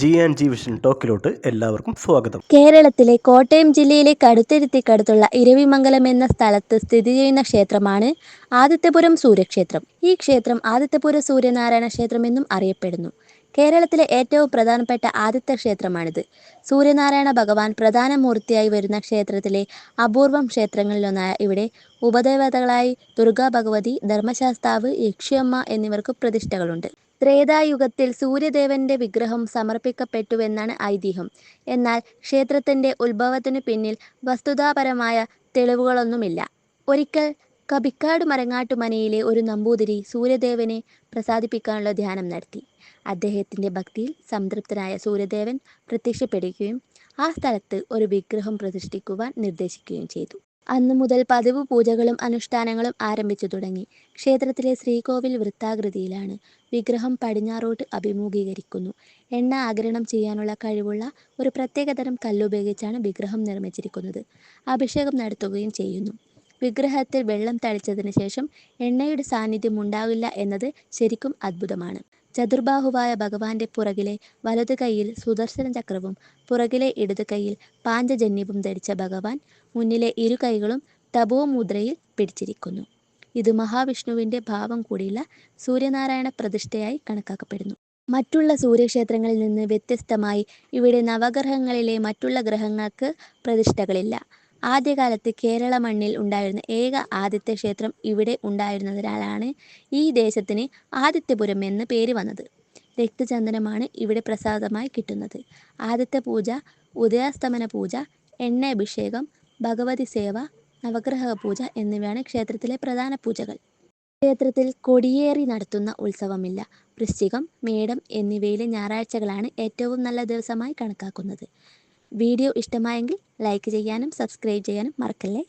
G and G vision ടോക്കിലോട്ട് എല്ലാവർക്കും സ്വാഗതം. കേരളത്തിലെ കോട്ടയം ജില്ലയിലെ കടുത്തുരുത്തിക്കടുത്തുള്ള ഇരവിമംഗലം എന്ന സ്ഥലത്ത് സ്ഥിതി ചെയ്യുന്ന ക്ഷേത്രമാണ് ആദിത്യപുരം സൂര്യക്ഷേത്രം. ഈ ക്ഷേത്രം ആദിത്യപുര സൂര്യനാരായണ ക്ഷേത്രം എന്നും അറിയപ്പെടുന്നു. കേരളത്തിലെ ഏറ്റവും പ്രധാനപ്പെട്ട ആദിത്യ ക്ഷേത്രമാണിത്. സൂര്യനാരായണ ഭഗവാൻ പ്രധാന മൂർത്തിയായി വരുന്ന ക്ഷേത്രത്തിലെ അപൂർവം ക്ഷേത്രങ്ങളിലൊന്നായ ഇവിടെ ഉപദേവതകളായി ദുർഗാ ഭഗവതി ധർമ്മശാസ്താവ് യക്ഷിയമ്മ എന്നിവർക്ക് പ്രതിഷ്ഠകളുണ്ട്. ത്രേതായുഗത്തിൽ സൂര്യദേവന്റെ വിഗ്രഹം സമർപ്പിക്കപ്പെട്ടുവെന്നാണ് ഐതിഹ്യം. എന്നാൽ ക്ഷേത്രത്തിന്റെ ഉത്ഭവത്തിനു പിന്നിൽ വസ്തുതാപരമായ തെളിവുകളൊന്നുമില്ല. ഒരിക്കൽ കബിക്കാട് മരങ്ങാട്ടുമനയിലെ ഒരു നമ്പൂതിരി സൂര്യദേവനെ പ്രസാദിപ്പിക്കാനുള്ള ധ്യാനം നടത്തി. അദ്ദേഹത്തിന്റെ ഭക്തിയിൽ സംതൃപ്തനായ സൂര്യദേവൻ പ്രത്യക്ഷപ്പെടുകയും ആ സ്ഥലത്ത് ഒരു വിഗ്രഹം പ്രതിഷ്ഠിക്കുവാൻ നിർദ്ദേശിക്കുകയും ചെയ്തു. അന്നു മുതൽ പതിവ് പൂജകളും അനുഷ്ഠാനങ്ങളും ആരംഭിച്ചു തുടങ്ങി. ക്ഷേത്രത്തിലെ ശ്രീകോവിൽ വൃത്താകൃതിയിലാണ്. വിഗ്രഹം പടിഞ്ഞാറോട്ട് അഭിമുഖീകരിക്കുന്നു. എണ്ണ ആഗിരണം ചെയ്യാനുള്ള കഴിവുള്ള ഒരു പ്രത്യേകതരം കല്ലുപയോഗിച്ചാണ് വിഗ്രഹം നിർമ്മിച്ചിരിക്കുന്നത്. അഭിഷേകം നടത്തുകയും ചെയ്യുന്നു. വിഗ്രഹത്തിൽ വെള്ളം തളിച്ചതിന് ശേഷം എണ്ണയുടെ സാന്നിധ്യം ഉണ്ടാവില്ല എന്നത് ശരിക്കും അത്ഭുതമാണ്. ചതുർബാഹുവായ ഭഗവാന്റെ പുറകിലെ വലതു കൈയിൽ സുദർശന ചക്രവും പുറകിലെ ഇടതു കൈയിൽ പാഞ്ചജന്യവും ധരിച്ച ഭഗവാൻ മുന്നിലെ ഇരു കൈകളും തപോമുദ്രയിൽ പിടിച്ചിരിക്കുന്നു. ഇത് മഹാവിഷ്ണുവിന്റെ ഭാവം കൂടിയുള്ള സൂര്യനാരായണ പ്രതിഷ്ഠയായി കണക്കാക്കപ്പെടുന്നു. മറ്റുള്ള സൂര്യക്ഷേത്രങ്ങളിൽ നിന്ന് വ്യത്യസ്തമായി ഇവിടെ നവഗ്രഹങ്ങളിലെ മറ്റുള്ള ഗ്രഹങ്ങൾക്ക് പ്രതിഷ്ഠകളില്ല. ആദ്യകാലത്ത് കേരള മണ്ണിൽ ഉണ്ടായിരുന്ന ഏക ആദിത്യ ക്ഷേത്രം ഇവിടെ ഉണ്ടായിരുന്നതിനാലാണ് ഈ ദേശത്തിന് ആദിത്യപുരം എന്ന് പേര് വന്നത്. രക്തചന്ദനമാണ് ഇവിടെ പ്രസാദമായി കിട്ടുന്നത്. ആദിത്യ പൂജ ഉദയാസ്തമന പൂജ എണ്ണ അഭിഷേകം ഭഗവതി സേവ നവഗ്രഹ പൂജ എന്നിവയാണ് ക്ഷേത്രത്തിലെ പ്രധാന പൂജകൾ. ക്ഷേത്രത്തിൽ കൊടിയേറി നടത്തുന്ന ഉത്സവമില്ല. വൃശ്ചികം മേടം എന്നിവയിലെ ഞായറാഴ്ചകളാണ് ഏറ്റവും നല്ല ദിവസമായി കണക്കാക്കുന്നത്. വീഡിയോ ഇഷ്ടമായെങ്കിൽ ലൈക്ക് ചെയ്യാനും സബ്സ്ക്രൈബ് ചെയ്യാനും മറക്കല്ലേ?